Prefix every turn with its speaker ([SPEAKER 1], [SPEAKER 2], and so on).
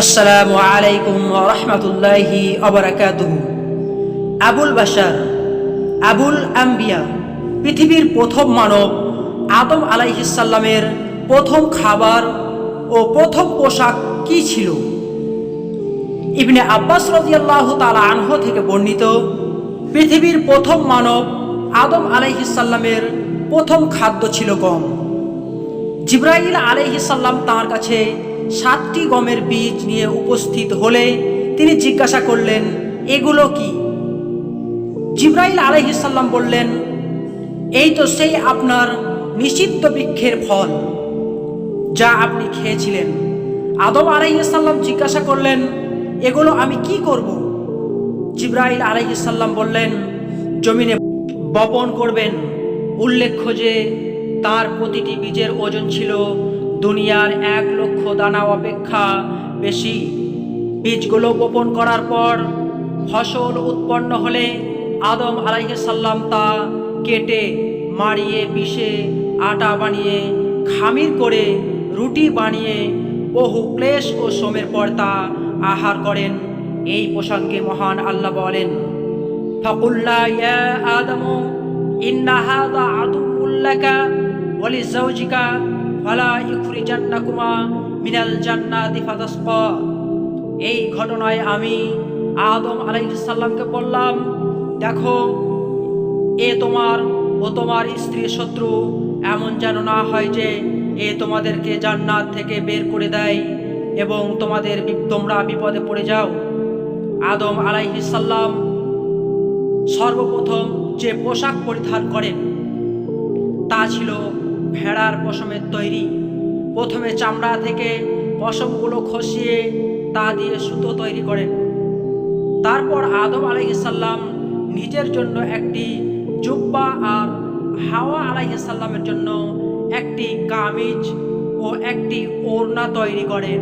[SPEAKER 1] আসসালামু আলাইকুম রহমতুল্লাহি অবরাকাতুহ আবুল বাশার, আবুল আম্বিয়া, পৃথিবীর প্রথম মানব আদম আলাইহিসাল্লামের প্রথম খাবার ও প্রথম পোশাক কি ছিল? ইবনে আব্বাস রাদিয়াল্লাহু তাআলা আনহু থেকে বর্ণিত, পৃথিবীর প্রথম মানব আদম আলাইহিসাল্লামের প্রথম খাদ্য ছিল গম। জিব্রাইল আলাইহিসাল্লাম তাঁর কাছে সাতটি গমের বীজ নিয়ে উপস্থিত হলে তিনি জিজ্ঞাসা করলেন, এগুলো কি? জিব্রাইল আলাইহিসাল্লাম বললেন, এই তো সেই আপনার নিষিদ্ধ বৃক্ষের ফল যা আপনি খেয়েছিলেন। আদম আলাইহিসাল্লাম জিজ্ঞাসা করলেন, এগুলো আমি কি করব? জিব্রাইল আলাইহিসাল্লাম বললেন, জমিনে বপন করবেন উল্লেখ্য যে, তার প্রতিটি বীজের ওজন ছিল দুনিয়ার এক লক্ষ দানা অপেক্ষা বেশি। বীজগুলো বোপন করার পর ফসল উৎপন্ন হলে আদম আলাইসাল্লাম তা কেটে মারিয়ে পিষে, আটা বানিয়ে, খামির করে, রুটি বানিয়ে, বহু ক্লেশ ও শ্রমের পর তা আহার করেন। এই প্রসঙ্গে মহান আল্লাহ বলেন। ফকুল্লা ইয়া আদমু ইন্নাহাদা আদুমুল্লাকা ওয়ালি জাওজিকা ফালা ইখরি জান্নাকুমা মিনাল জান্নাতি ফাতাসক। এই ঘটনায় আমি আদম আলাইহিসাল্লামকে বললাম, দেখো, এ তোমার ও তোমার স্ত্রী শত্রু এমন যেন না হয় যে এ তোমাদেরকে জান্নাত থেকে বের করে দেয় এবং তোমাদের তোমরা বিপদে পড়ে যাও। আদম আলাইহিসাল্লাম সর্বপ্রথম যে পোশাক পরিধান করেন, তা ছিল ভেড়ার পশমের তৈরি। প্রথমে চামড়া থেকে পশমগুলো খসিয়ে তা দিয়ে সুতো তৈরি করেন। তারপর আদম আলাইসাল্লাম নিজের জন্য একটি জুব্বা আর হাওয়া আলাইসাল্লামের জন্য একটি কামিজ ও একটি ওড়না তৈরি করেন।